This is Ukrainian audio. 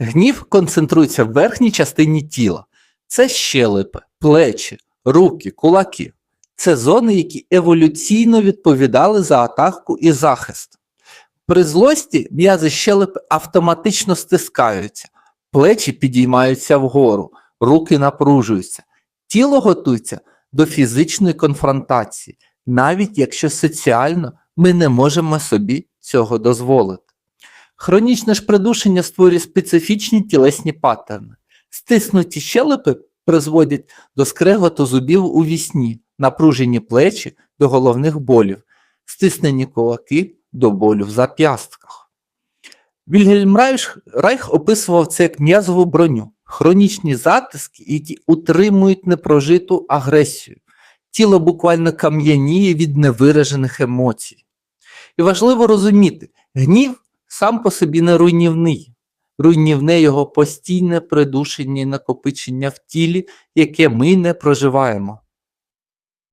Гнів концентрується в верхній частині тіла. Це щелепи, плечі, руки, кулаки. Це зони, які еволюційно відповідали за атаку і захист. При злості м'язи щелепи автоматично стискаються, плечі підіймаються вгору, руки напружуються, тіло готується до фізичної конфронтації, навіть якщо соціально ми не можемо собі цього дозволити. Хронічне ж придушення створює специфічні тілесні паттерни. Стиснуті щелепи призводять до скреготу зубів у вісні, напружені плечі до головних болів, стиснені кулаки до болю в зап'ястках. Вільгельм Райх, Райх описував це як м'язову броню, хронічні затиски, які утримують непрожиту агресію. Тіло буквально кам'яніє від невиражених емоцій. І важливо розуміти, гнів сам по собі не руйнівний. Руйнівне його постійне придушення і накопичення в тілі, яке ми не проживаємо.